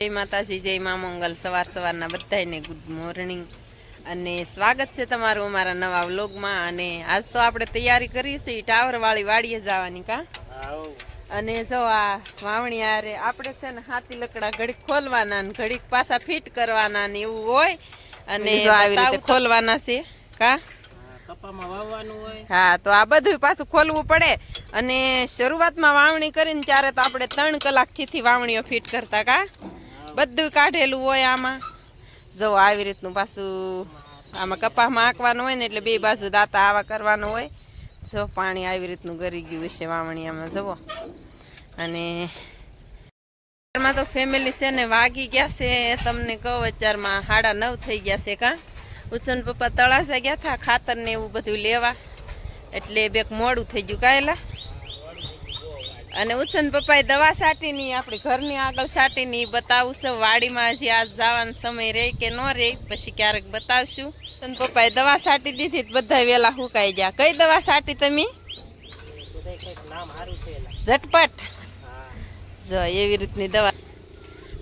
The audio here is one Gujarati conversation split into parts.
જય માતાજી જય મા મંગલ. સવાર સવારના બધાને ગુડ મોર્નિંગ અને સ્વાગત છે તમારું અમારા નવા વ્લોગમાં. અને આજ તો આપણે તૈયારી કરી છે ટાવરવાળી વાડીએ જવાની કા? અને જો આ વાવણી આરે આપણે છે ને હાથી લકડા ઘડીક ખોલવાના ને ઘડીક પાછા ફિટ કરવાના ને એવું હોય. અને આવી રીતે ખોલવાના છે કા? કપામાં વાવવાનું હોય. હા તો આ બધું પાછું ખોલવું પડે. અને શરૂઆતમાં વાવણી કરીને ત્યારે તો આપણે ત્રણ કલાકથી વાવણીઓ ફિટ કરતા કા? બધું કાઢેલું હોય આમાં. જો આવી રીતનું પાછું આમાં કપામાં આંકવાનું હોય ને એટલે બે બાજુ દાંતા આવા કરવાનું હોય. જો પાણી આવી રીતનું ગરી ગયું છે વાવણીયામાં જવો અને અત્યારમાં તો ફેમિલી છે ને વાગી ગયા છે. તમને કહું, અત્યારમાં સાડા નવ થઈ ગયા છે કાં. ઉછન પપ્પા તળાસા ગયા હતા ખાતર ને એવું બધું લેવા. એટલે બેક મોડું થઈ ગયું કાયલા. અને ઉછન પપ્પાએ દવા સાટીની આપણી ઘરની આગળ સાટીની બતાવું છે. વાડીમાં હજી આજ જવાનો સમય રહે કે ન રહે, પછી ક્યારેક બતાવશું. ઉછન પપ્પાએ દવા સાટી દીધી બધા વેલા હુકાઈ ગયા. કઈ દવા સાટી તમે. ઝટપટ. જો, એવી રીતની દવા.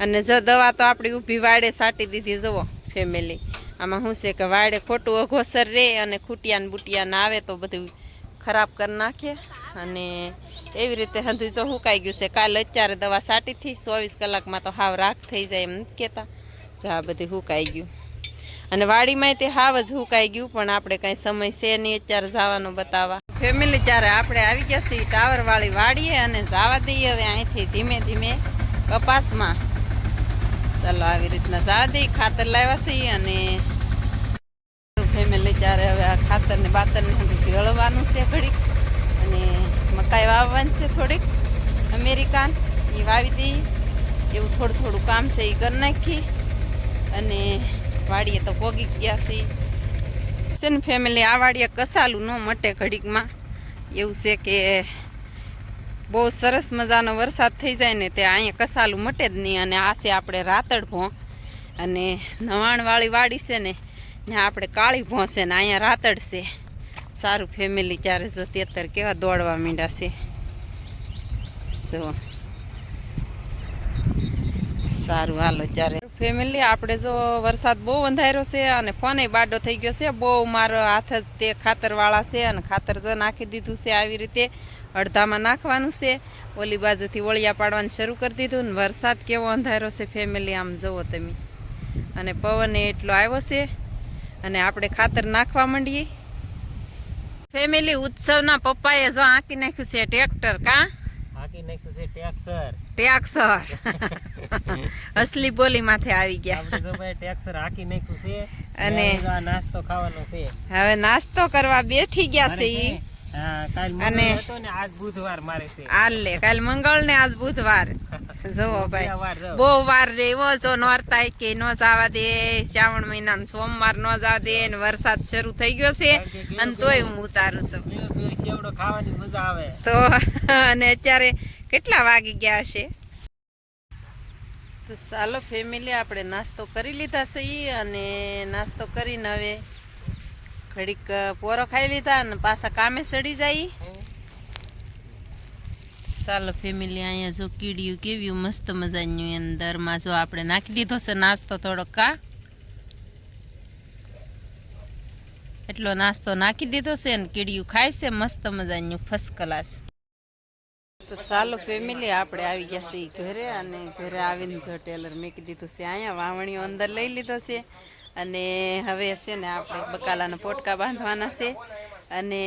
અને જો દવા તો આપણી ઊભી વાડે સાટી દીધી, જુઓ ફેમિલી આમાં શું છે કે વાડે ખોટું અઘોસર રહે અને ખૂટિયાને બુટિયા ના આવે તો બધું ખરાબ કરી નાખે અને એવી રીતે હંધું જો હુકાઈ ગયું છે. કાલે અત્યારે દવા સાટીથી ચોવીસ કલાકમાં તો હાવ રાખ થઈ જાય એમ નથી કહેતા. જો આ બધું હુકાઈ ગયું. અને વાડીમાં તે હાવ જ હુકાઈ ગયું, પણ આપણે કાંઈ સમય છે નહીં અત્યારે જવાનું બતાવવા. ફેમિલી ત્યારે આપણે આવી ગયા છીએ ટાવર વાળી વાડીએ અને જવા દઈએ હવે અહીંથી ધીમે ધીમે કપાસમાં. ચાલો આવી રીતના જવા દઈએ, ખાતર લાવ્યા છીએ અને ફેમિલી ત્યારે હવે આ ખાતર ને બાતર ને બધું ભેળવવાનું છે ઘડીક. અને મકાઈ વાવવાની છે થોડીક અમેરિકાન. એ વાવી દઈએ એવું થોડું થોડું કામ છે એ કરી નાખી. અને વાડીએ તો પોગી ગયા છે. છે ને ફેમિલી આ વાડીએ કસાલું ન મટે ઘડીકમાં. એવું છે કે બહુ સરસ મજાનો વરસાદ થઈ જાય ને તે અહીંયા કસાલું મટે જ નહીં. અને આ છે આપણે રાતડ ભો અને નવાણવાળી વાડી છે ને ત્યાં આપણે કાળી ભોંસે ને અહીંયા રાતડ છે. સારું ફેમિલી ત્યારે જો તેતર કેવા દોડવા માંડ્યા છે. જો. સારું હાલો ત્યારે. ફેમિલી આપણે જો વરસાદ બહુ અંધાર્યો છે અને ફોને બાડો થઈ ગયો છે. બહુ મારો હાથ જ તે ખાતરવાળા છે અને ખાતર જો નાખી દીધું છે આવી રીતે. અડધામાં નાખવાનું છે. ઓલી બાજુથી ઓળિયા પાડવાનું શરૂ કરી દીધું ને વરસાદ કેવો અંધાર્યો છે ફેમિલી આમ જુઓ તમે. અને પવન એટલો આવ્યો છે. અને આપણે ખાતર નાખવા માંડીએ. ફેમિલી ઉત્સવના પપ્પાએ જો આંકી નાખ્યું છે ટ્રેક્ટર કા? હાકી નાખ્યું છે ટેક્સર ટ્રેક્ટર. અસલી બોલી માથે આવી ગયા. ટેક્સર હાકી નાખ્યું છે. અને- નાસ્તો ખાવાનો છે. હવે નાસ્તો કરવા બેઠી ગયા છે ઈ. છે. હા કાલ અને- મંગળ હતો ને આજ બુધવાર મારે છે. આલ લે કાલ મંગળ ને આજ બુધવાર. જુઓ ભાઈ. બહુ વાર રેવો જો નોરતા કે નો જવા દે. શ્રાવણ મહિના સોમવાર નો જવા દે ને વરસાદ શરૂ થઈ ગયો છે. અને તોય હું ઉતારું છું. તો અને અત્યારે કેટલા વાગી ગયા છે? તો ચાલો ફેમિલી આપણે નાસ્તો કરી લીધા છે અને નાસ્તો કરીને હવે ઘડીક પોરો ખાઈ લીધા અને પાછા કામે ચડી જાય. ચાલો ફેમિલી અહીંયા જો કીડિયું કેવ્યું, મસ્ત મજાનું અંદરમાં જો આપણે નાખી દીધો છે નાસ્તો થોડોક કા એટલો નાસ્તો નાખી દીધો છે ને કીડિયું ખાય છે, મસ્ત મજાનું ફર્સ્ટ ક્લાસ તો ચાલો ફેમિલી, આપણે આવી ગયા છીએ ઘરે અને ઘરે આવીને જો ટેલર મેકી દીધું છે અહીંયા, વાવણીઓ અંદર લઈ લીધો છે. અને હવે છે ને આપણે બકાલાના પોટકા બાંધવાના છે. અને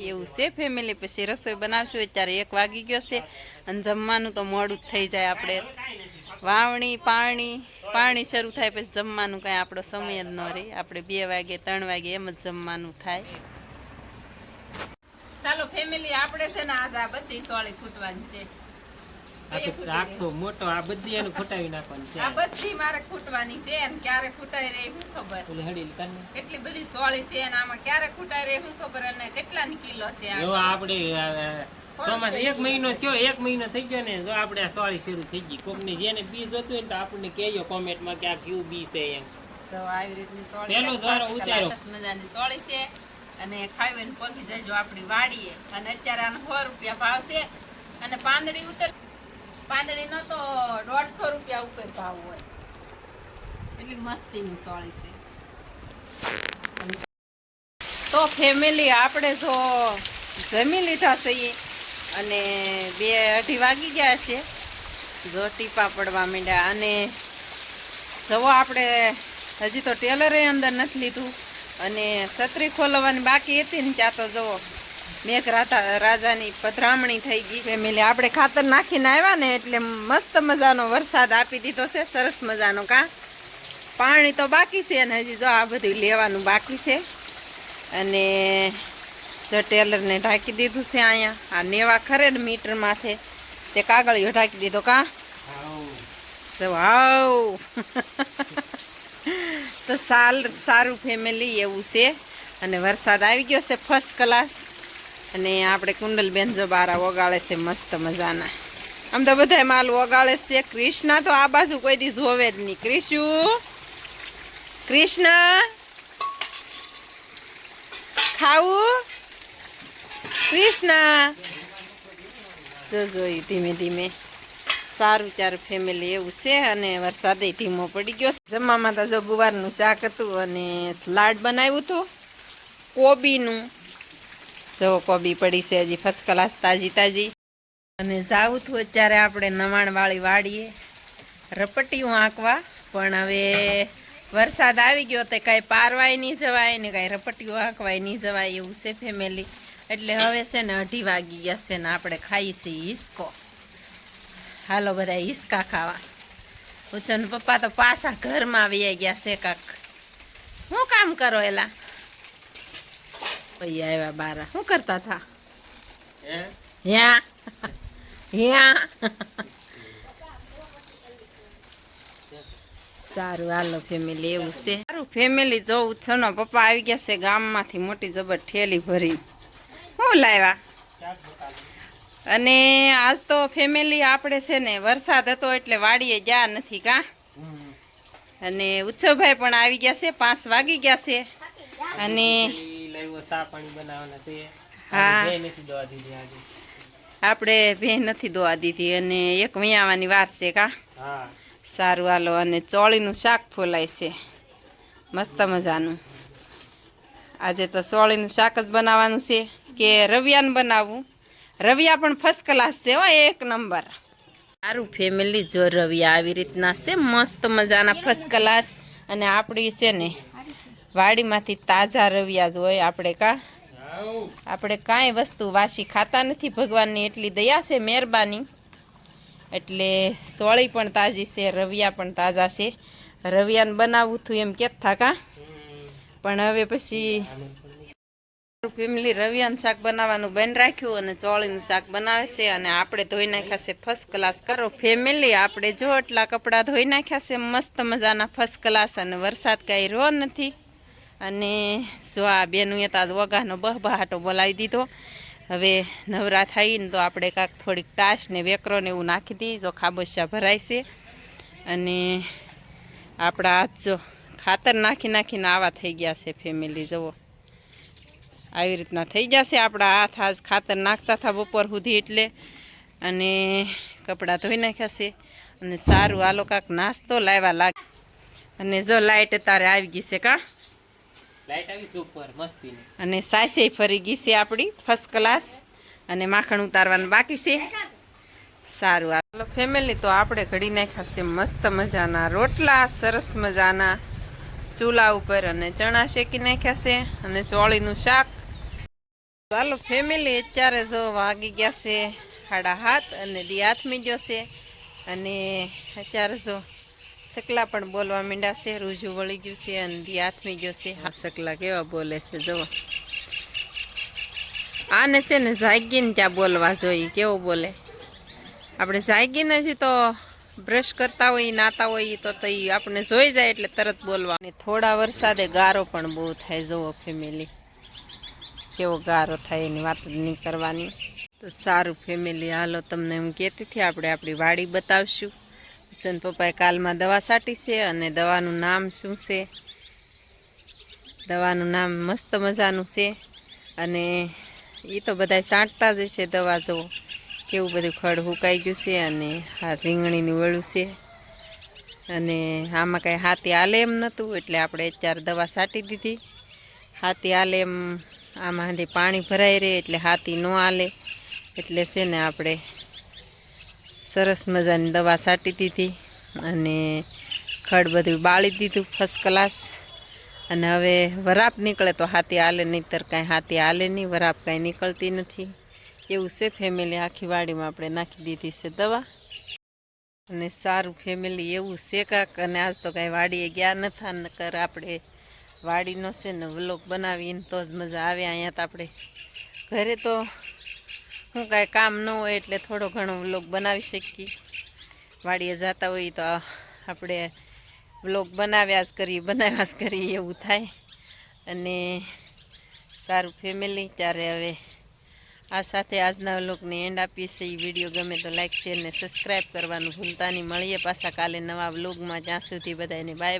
એવું છે ફેમિલી પછી રસોઈ બનાવશું, અત્યારે એક વાગી ગયો છે, અને જમવાનું તો મોડું થઈ જાય આપણે. વાવણી, પાણી પાણી શરૂ થાય પછી જમવાનું કાંઈ આપણો સમય જ ન રહે. આપણે બે વાગે, ત્રણ વાગે એમ જ જમવાનું થાય. ચાલો ફેમિલી આપણે છે ને આજ આ બધી સોળી છૂટવાની છે. આખો મોટો આ બધી એનું ખોટાવી નાખવાનું છે. આ બધી મારે ફૂટવાની છે એમ ક્યારે ફૂટાઈ રહી શું ખબર. ઓલી હળી કાને એટલી બધી સોળી છે અને આમાં ક્યારે ફૂટાઈ રહી શું ખબર અને કેટલાની કિલો છે આ જો આપણે સોમાં એક મહિનો થયો એક મહિનો થઈ ગયો ને જો આપણે આ સોળી શરૂ થઈ ગઈ. કોકની જેને બી જોતું હોય ને તો આપણને કહેજો કોમેન્ટમાં કે આ કયું બી છે એમ. સો આવી રીતની સોળી પહેલો સારો ઉતારો મજાની સોળી છે અને ખાવીને પગી જાય આપણી વાડીએ. અને અત્યારે આનો સો રૂપિયા ભાવ છે અને પાંદડી ઉતર પાંદડીનો તો દોઢસો રૂપિયા ઉપર ભાવ હોય. એટલી મસ્તીની સોળી છે. તો ફેમિલી આપણે જો જમી લીધા છે ઈ અને બે અઢી વાગી ગયા છે. જો ટીપા પડવા માંડ્યા અને જવો આપણે હજી તો ટેલરે અંદર નથી લીધું. અને છત્રી ખોલવાની બાકી હતી ને ત્યાં તો જવો. મેઘ રાજાની પધરામણી થઈ ગઈ ફેમિલી, આપણે ખાતર નાખીને આવ્યા ને એટલે મસ્ત મજાનો વરસાદ આપી દીધો છે, સરસ મજાનો કા? પાણી તો બાકી છે ને હજી જો આ બધું લેવાનું બાકી છે. અને જો ટેલરને ઢાંકી દીધું છે અહીંયા, આ નેવા ખરે ને મીટર માથે. તે કાગળિયો ઢાંકી દીધો કા? વાવ તો સાલ સારું ફેમિલી એવું છે. અને વરસાદ આવી ગયો છે ફર્સ્ટ ક્લાસ અને આપણે કુંડલબેન જો બારા ઓગાળે છે મસ્ત મજાના. આમ તો બધા માલ ઓગાળે છે. કૃષ્ણ તો આ બાજુ કોઈ દી જોવે જ નહીં. ક્રિશુ? કૃષ્ણ? ખાવું કૃષ્ણ? જો જોયું ધીમે ધીમે. સારું ત્યારે ફેમિલી એવું છે અને વરસાદે ધીમો પડી ગયો જમવામાં તો જો ગુવારનું શાક હતું અને સલાડ બનાવ્યું હતું. કોબીનું. જો કોબી પડી છે હજી ફર્સ્ટ ક્લાસ તાજી તાજી. અને જાવું હતું અત્યારે આપણે નવાણવાળી વાડીએ. રપટીયું આંકવા, પણ હવે વરસાદ આવી ગયો તો કાંઈ પારવાય નહીં જવાય ને કાંઈ રપટીયું આંકવાય નહીં જવાય એવું છે ફેમિલી એટલે હવે છે ને અઢી વાગી ગયા છે ને આપણે ખાઈ છીએ હિસકો હાલો બધા હિસકા ખાવા. ઉચન પપ્પા તો પાછા ઘરમાં આવી ગયા છે કાક. શું કામ કરો એલા? ભાઈ આવ્યા બારા. શું કરતા હતા? સારું હાલો ફેમિલી એવું છે. સારું ફેમિલી જોવું છે ને પપ્પા આવી ગયા છે ગામમાંથી મોટી જબર ઠેલી ભરી. શું લાવ્યા? અને આજ તો ફેમિલી આપણે છે ને વરસાદ હતો એટલે વાડીએ ગયા નથી કા? અને ઉત્સવભાઈ પણ આવી ગયા છે પાંચ વાગી ગયા છે. અને ચા પાણી બનાવવાના છે. હા. નથી દવા દીધી આજે. આપણે ભે નથી દોવા દીધી અને એક વૈયાવાની વાર છે કા? હા. સારું હાલો અને ચોળીનું શાક ફોલાય છે. મસ્ત મજાનું. આજે તો ચોળીનું શાક જ બનાવવાનું છે કે રવિયાનું બનાવવું? રવિયા પણ ફર્સ્ટ ક્લાસ છે હો એક નંબર. સારું ફેમિલી જો રવિયા આવી રીતના છે મસ્ત મજાના ફર્સ્ટ ક્લાસ અને આપણી છે ને વાડીમાંથી તાજા રવિયા જ હોય આપણે કા? આપણે કાંઈ વસ્તુ વાસી ખાતા નથી. ભગવાનની એટલી દયા છે મહેરબાની. એટલે સોળી પણ તાજી છે રવિયા પણ તાજા છે. રવિયાને બનાવવું હતું એમ કે? થાકા પણ હવે પછી ફેમિલી રવિયાનું શાક બનાવવાનું બંધ રાખ્યું અને ચોળીનું શાક બનાવે છે અને આપણે ધોઈ નાખ્યા છે ફર્સ્ટ ક્લાસ કરો ફેમિલી આપણે જો એટલા કપડાં ધોઈ નાખ્યા છે મસ્ત મજાના ફર્સ્ટ ક્લાસ અને વરસાદ કાંઈ રહ્યો નથી. અને જો આ બેનું તાજ વગાનો બહબહાટો બોલાવી દીધો. હવે નવરા થઈને તો આપણે કાંક થોડીક ટાશ ને વેકરો ને એવું નાખી દઈએ જો ખાબોચા ભરાય છે. અને આપણા હાથ જો ખાતર નાખી નાખીને આવા થઈ ગયા છે ફેમિલી જુઓ. આવી રીતના થઈ જશે આપણા હાથ આજ ખાતર નાખતા હતા બપોર સુધી એટલે. અને કપડાં ધોઈ નાખ્યા છે. અને સારું આ લોકો નાસ્તો લાવ્યા લાગે અને જો લાઇટ તારે આવી ગઈ છે કા? લાઈટ આવી સુપર, મસ્તીની. અને સાસે ફરી ગઈ છે આપણી ફર્સ્ટ ક્લાસ અને માખણ ઉતારવાનું બાકી છે. સારું ચાલો ફેમિલી તો આપણે ઘડી નાખ્યા છે મસ્ત મજાના રોટલા, સરસ મજાના ચૂલા ઉપર અને ચણા શેકી નાખ્યા છે અને ચોળીનું શાક. ચાલો ફેમિલી અત્યારે જો વાગી ગયા છે સાડા હાથ અને દી હાથમી ગયો છે અને અત્યારે જો સકલા પણ બોલવા માંડ્યા છે, રૂજુ વળી ગયું છે અને હાથમી ગયો છે. હા, સકલા કેવા બોલે છે જુઓ આને છે ને જાગીને ત્યાં બોલવા જોઈએ, કેવો બોલે? આપણે જાગીને હજી તો બ્રશ કરતા હોય, નાતા હોય, તો તો ઈ આપણે જોઈ જાય એટલે તરત બોલવા. અને થોડા વરસાદે ગારો પણ બહુ થાય જુઓ ફેમિલી કેવો ગારો થાય એની વાત નહીં કરવાની. તો સારું ફેમિલી હાલો, તમને એમ કહેતી હતી, આપણે આપણી વાડી બતાવશું. ચન પપ્પાએ કાલમાં દવા છાંટી છે અને દવાનું નામ શું છે? દવાનું નામ મસ્ત મજાનું છે. અને એ તો બધા સાંટતા જ છે દવા જો. કેવું બધું ખડ હુકાઈ ગયું છે અને આ રીંગણીનું વળું છે. અને આમાં કાંઈ હાથી હાલે એમ નહોતું એટલે આપણે ચાર દવા છાંટી દીધી. હાથી હાલે એમ આમાં પાણી ભરાઈ રહે એટલે હાથી ન હાલે. એટલે છે ને આપણે સરસ મજાની દવા છાંટી દીધી અને ખડ બધું બાળી દીધું ફર્સ્ટ ક્લાસ અને હવે વરાપ નીકળે તો હાથી હાલે, નહીંતર કાંઈ હાથી હાલે નહીં, વરાપ કાંઈ નીકળતી નથી. એવું છે ફેમિલી આખી વાડીમાં આપણે નાખી દીધી છે દવા. અને સારું ફેમિલી એવું છે કાંક. અને આજ તો કાંઈ વાડીએ ગયા નથી, નકર આપણે વાડીનો છે ને વ્લોગ બનાવીને તો જ મજા આવે, અહીંયા તો આપણે ઘરે તો હું કાંઈ કામ ન હોય એટલે થોડો ઘણો વ્લોગ બનાવી શકીએ. વાડીએ જતા હોઈએ તો આપણે વ્લોગ બનાવ્યા જ કરીએ, બનાવ્યા જ કરીએ એવું થાય. અને સારું ફેમિલી ત્યારે હવે આ સાથે આજના વ્લોગને એન્ડ આપીએ છીએ. વીડિયો ગમે તો લાઇક શેર ને સબસ્ક્રાઈબ કરવાનું ભૂલતા નહીં. મળીએ પાછા કાલે નવા વ્લોગમાં. જ્યાં સુધી બધાને બાય